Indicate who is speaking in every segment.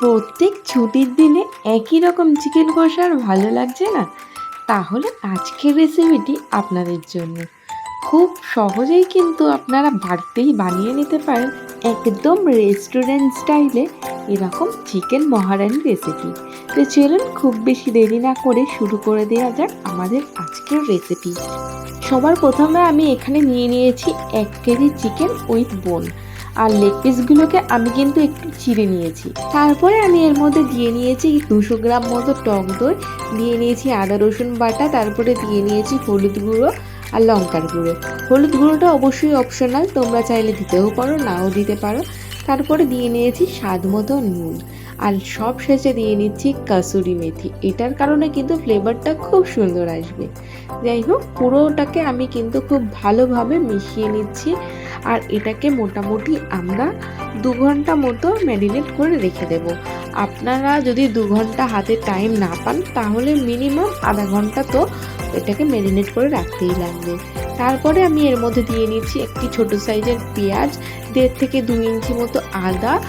Speaker 1: প্রত্যেক ছুটির দিনে একই রকম চিকেন কষা আর ভালো লাগছে না? তাহলে আজকের রেসিপিটি আপনাদের জন্য। খুব সহজেই কিন্তু আপনারা বাড়িতেই বানিয়ে নিতে পারেন একদম রেস্টুরেন্ট স্টাইলে এরকম চিকেন মহারানি রেসিপি তো চলুন খুব বেশি দেরি না করে শুরু করে দেওয়া যাক আমাদের আজকের রেসিপি সবার প্রথমে আমি এখানে নিয়ে নিয়েছি এক কেজি চিকেন উইথ বোন আর লেগ পিসগুলোকে আমি কিন্তু একটু চিড়ে নিয়েছি। তারপরে আমি এর মধ্যে দিয়ে নিয়েছি দুশো গ্রাম মতো টক দই, দিয়ে নিয়েছি আদা, রসুন বাটা, তারপরে দিয়ে নিয়েছি হলুদ গুঁড়ো আর লঙ্কার গুঁড়ো। হলুদ গুঁড়োটা অবশ্যই অপশনাল তোমরা চাইলে দিতেও পারো, নাও দিতে পারো। তারপরে দিয়ে নিয়েছি স্বাদ মতো নুন। আর সব শেষে দিয়ে নিচ্ছি কাসুরি মেথি। এটার কারণে কিন্তু ফ্লেভারটা খুব সুন্দর আসবে। যাই হোক, পুরোটাকে আমি কিন্তু খুব ভালোভাবে মিশিয়ে নিচ্ছি। আর এটাকে মোটামুটি আমরা দু ঘণ্টা মতো ম্যারিনেট করে রেখে দেব। আপনারা যদি দু ঘণ্টা হাতে টাইম না পান, তাহলে মিনিমাম আধা ঘণ্টা তো এটাকে ম্যারিনেট করে রাখতেই লাগবে। তারপরে আমি এর মধ্যে দিয়ে নিচ্ছি একটি ছোট সাইজের পেঁয়াজ, দেড় থেকে দু ইঞ্চি মতো আদা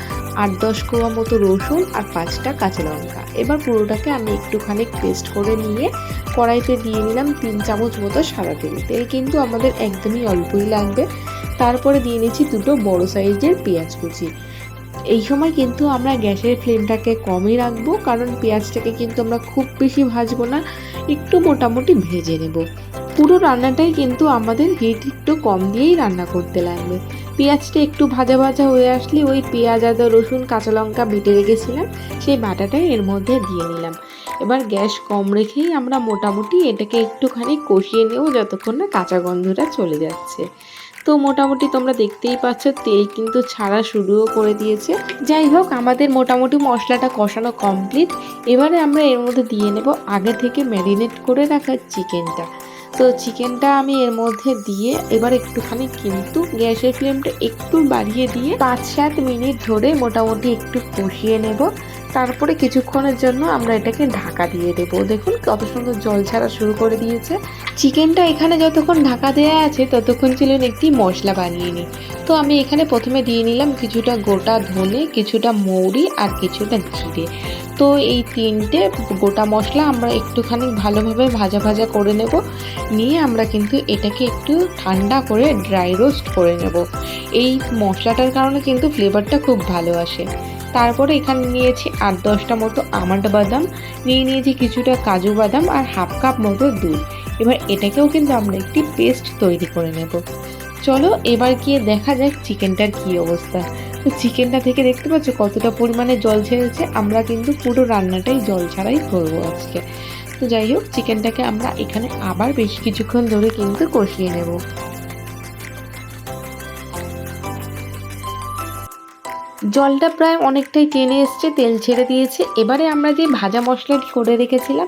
Speaker 1: আট দশ কোয়া মতো রসুন আর পাঁচটা কাঁচা লঙ্কা। এবার পুরোটাকে আমি একটুখানি পেস্ট করে নিয়ে কড়াইতে দিয়ে নিলাম তিন চামচ মতো সাদা তেল। তেল কিন্তু আমাদের একদমই অল্পই লাগবে। তারপরে দিয়ে নিচ্ছি দুটো বড় সাইজের পেঁয়াজ কুচি। এই সময় কিন্তু আমরা গ্যাসের ফ্লেমটাকে কমই রাখব, কারণ পেঁয়াজটাকে কিন্তু আমরা খুব বেশি ভাজবো না, একটু মোটামুটি ভেজে নেব। পুরো রান্নাটাই কিন্তু আমাদের হিট একটু কম দিয়েই রান্না করতে লাগবে। পেঁয়াজটা একটু ভাজা ভাজা হয়ে আসলে ওই পেঁয়াজ, আদা, রসুন, কাঁচা লঙ্কা বেটে রেখেছিলাম, সেই বাটাটাই এর মধ্যে দিয়ে নিলাম। এবার গ্যাস কম রেখেই আমরা মোটামুটি এটাকে একটুখানি কষিয়ে নেব যতক্ষণ না কাঁচা গন্ধটা চলে যাচ্ছে। তো মোটামুটি তোমরা দেখতেই পাচ্ছ, তেল কিন্তু ছাড়া শুরুও করে দিয়েছে। যাই হোক, আমাদের মোটামুটি মশলাটা কষানো কমপ্লিট এবারে আমরা এর মধ্যে দিয়ে নেব আগে থেকে ম্যারিনেট করে রাখা চিকেনটা তো চিকেনটা আমি এর মধ্যে দিয়ে এবার একটুখানি কিন্তু গ্যাসের ফ্লেমটা একটু বাড়িয়ে দিয়ে পাঁচ সাত মিনিট ধরে মোটামুটি একটু কষিয়ে নেব। তারপরে কিছুক্ষণের জন্য আমরা এটাকে ঢাকা দিয়ে দেব। দেখুন কত সুন্দর জল ছাড়া শুরু করে দিয়েছে। চিকেনটা এখানে যতক্ষণ ঢাকা দেওয়া আছে, ততক্ষণ ছিলেন একটি মশলা বানিয়ে নিই। তো আমি এখানে প্রথমে দিয়ে নিলাম কিছুটা গোটা ধনে, কিছুটা মৌরি আর কিছুটা জিরে। তো এই তিনটে গোটা মশলা আমরা একটুখানি ভালোভাবে ভাজা ভাজা করে নেব। নিয়ে আমরা কিন্তু এটাকে একটু ঠান্ডা করে ড্রাই রোস্ট করে নেব। এই মশলাটার কারণে কিন্তু ফ্লেভারটা খুব ভালো আসে। তারপরে এখানে নিয়েছি আট দশটা মতো আমন্ড বাদাম। নিয়ে নিয়েছি কিছুটা কাজু বাদাম আর হাফ কাপ মতো দুধ। এবার এটাকেও কিন্তু আমরা একটি পেস্ট তৈরি করে নেব। চলো এবার গিয়ে দেখা যাক চিকেনটার কী অবস্থা। তো চিকেনটা থেকে দেখতে পাচ্ছ কতটা পরিমাণে জল ছেড়েছে। আমরা কিন্তু পুরো রান্নাটাই জল ছাড়াই করব আজকে। তো যাই হোক, চিকেনটাকে আমরা এখানে আবার বেশ কিছুক্ষণ ধরে কিন্তু কষিয়ে নেব। জলটা প্রায় অনেকটাই টেনে এসছে, তেল ছেড়ে দিয়েছে। এবারে আমরা যে ভাজা মশলাটি করে রেখেছিলাম,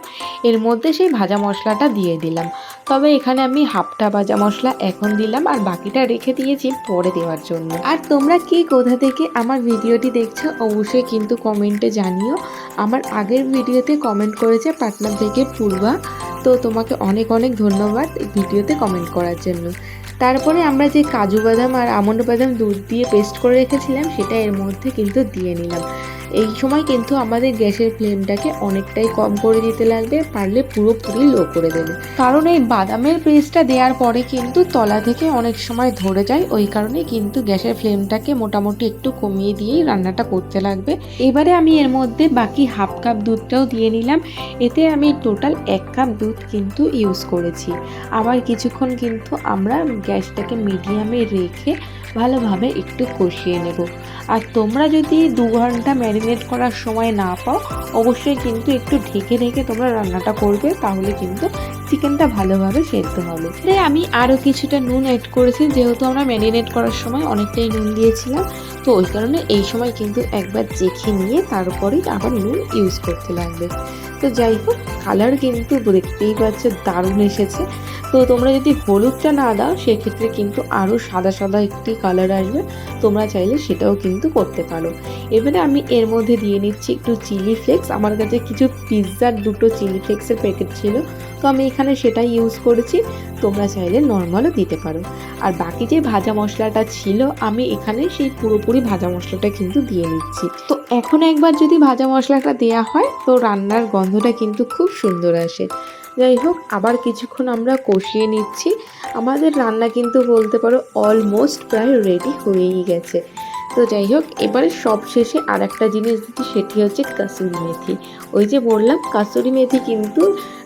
Speaker 1: এর মধ্যে সেই ভাজা মশলাটা দিয়ে দিলাম। তবে এখানে আমি হাফটা ভাজা মশলা এখন দিলাম আর বাকিটা রেখে দিয়েছি পরে দেওয়ার জন্য। আর তোমরা কি কোথা থেকে আমার ভিডিওটি দেখছ, অবশ্যই কিন্তু কমেন্টে জানিও। আমার আগের ভিডিওতে কমেন্ট করেছে পাটনা থেকে পূর্বা, তো তোমাকে অনেক অনেক ধন্যবাদ ভিডিওতে কমেন্ট করার জন্য। তারপরে আমরা যে কাজু বাদাম আর আমন্ড বাদাম দুধ দিয়ে পেস্ট করে রেখেছিলাম, সেটা এর মধ্যে কিন্তু দিয়ে নিলাম। এই সময় কিন্তু আমাদের গ্যাসের ফ্লেমটাকে অনেকটাই কম করে দিতে লাগবে, পারলে পুরোপুরি লো করে দেবে। কারণ এই বাদামের পেস্টটা দেওয়ার পরে কিন্তু তলা থেকে অনেক সময় ধরে যায়, ওই কারণে কিন্তু গ্যাসের ফ্লেমটাকে মোটামুটি একটু কমিয়ে দিয়েই রান্নাটা করতে লাগবে। এবারে আমি এর মধ্যে বাকি হাফ কাপ দুধটাও দিয়ে নিলাম। এতে আমি টোটাল এক কাপ দুধ কিন্তু ইউজ করেছি। আবার কিছুক্ষণ কিন্তু আমরা গ্যাসটাকে মিডিয়ামে রেখে ভালোভাবে একটু কষিয়ে নেব। আর তোমরা যদি দু ঘণ্টা ম্যারিনেট করার সময় না পাও, অবশ্যই কিন্তু একটু ঢেকে ঢেকে তোমরা রান্নাটা করবে, তাহলে কিন্তু চিকেনটা ভালোভাবে সেদ্ধ হবে। তাই আমি আরও কিছুটা নুন অ্যাড করেছি, যেহেতু আমরা ম্যারিনেট করার সময় অনেকটাই নুন দিয়েছিলাম, তো ওই কারণে এই সময় কিন্তু একবার চেখে নিয়ে তারপরেই আবার নুন ইউজ করতে লাগবে। তো যাই হোক কালার কিন্তু দেখতেই পাচ্ছ দারুণ এসেছে। তো তোমরা যদি হলুদটা না দাও, সেক্ষেত্রে কিন্তু আরও সাদা সাদা একটি কালার আসবে। তোমরা চাইলে সেটাও কিন্তু করতে পারো। এবারে আমি এর মধ্যে দিয়ে নিচ্ছি একটু চিলি ফ্লেক্স আমার কাছে কিছু পিৎজার দুটো চিলি ফ্লেক্সের প্যাকেট ছিল। তো আমি এখানে সেটাই ইউজ করেছি। তোমরা চাইলে নর্মালও দিতে পারো। আর বাকি যে ভাজা মশলাটা ছিল, আমি এখানে সেই পুরোপুরি ভাজা মশলাটা কিন্তু দিয়ে নিচ্ছি তো এখন একবার যদি ভাজা মশলাটা দেওয়া হয়, তো রান্নার গন্ধটা কিন্তু খুব সুন্দর আসে। যাই হোক, আবার কিছুক্ষণ আমরা কষিয়ে নিচ্ছি। আমাদের রান্না কিন্তু বলতে পারো অলমোস্ট প্রায় রেডি হয়েই গেছে। তো যাই হোক, এবারে সব শেষে আর একটা জিনিস দিচ্ছি, সেটি হচ্ছে কাসুরি মেথি। ওই যে বললাম, কাসুরি মেথি কিন্তু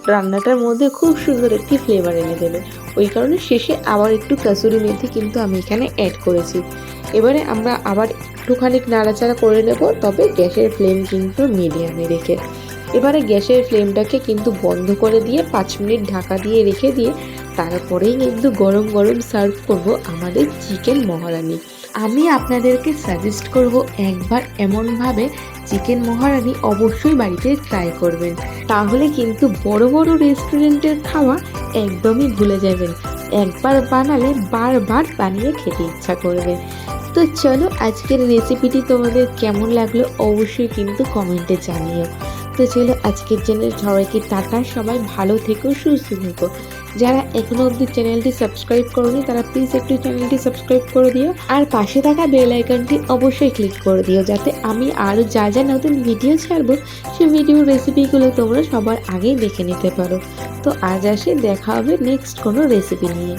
Speaker 1: রান্নাটার মধ্যে খুব সুন্দর একটি ফ্লেভার এনে দেবে। ওই কারণে শেষে আবার একটু কাসুরি মেথি কিন্তু আমি এখানে অ্যাড করেছি। এবারে আমরা আবার একটুখানি নাড়াচাড়া করে নেব, তবে গ্যাসের ফ্লেম কিন্তু মিডিয়ামে রেখে। এবারে গ্যাসের ফ্লেমটাকে কিন্তু বন্ধ করে দিয়ে পাঁচ মিনিট ঢাকা দিয়ে রেখে দিয়ে তারপরেই কিন্তু গরম গরম সার্ভ করব আমাদের চিকেন মহারানি। আমি আপনাদেরকে সাজেস্ট করব একবার এমনভাবে চিকেন মহারানি অবশ্যই বাড়িতে ট্রাই করবেন। তাহলে কিন্তু বড় বড় রেস্টুরেন্টের খাওয়া একদমই ভুলে যাবেন। একবার বানালে বারবার বানিয়ে খেতে ইচ্ছা করবে। তো চলো আজকের রেসিপিটি তোমাদের কেমন লাগল অবশ্যই কিন্তু কমেন্টে জানিও। তো ছিল, আজকের জন্য সবাইকে টাটা, সবাই ভালো থেকো, সুস্থ থেকো। যারা এখনও অবধি চ্যানেলটি সাবস্ক্রাইব করোনি, তারা প্লিজ একটু চ্যানেলটি সাবস্ক্রাইব করে দিও, আর পাশে থাকা বেল আইকনটি অবশ্যই ক্লিক করে দিও, যাতে আমি আরও যা যা নতুন ভিডিও ছাড়বো, সেই ভিডিওর রেসিপিগুলো তোমরা সবার আগেই দেখে নিতে পারো। তো আজ আসে, দেখা হবে নেক্সট কোনো রেসিপি নিয়ে।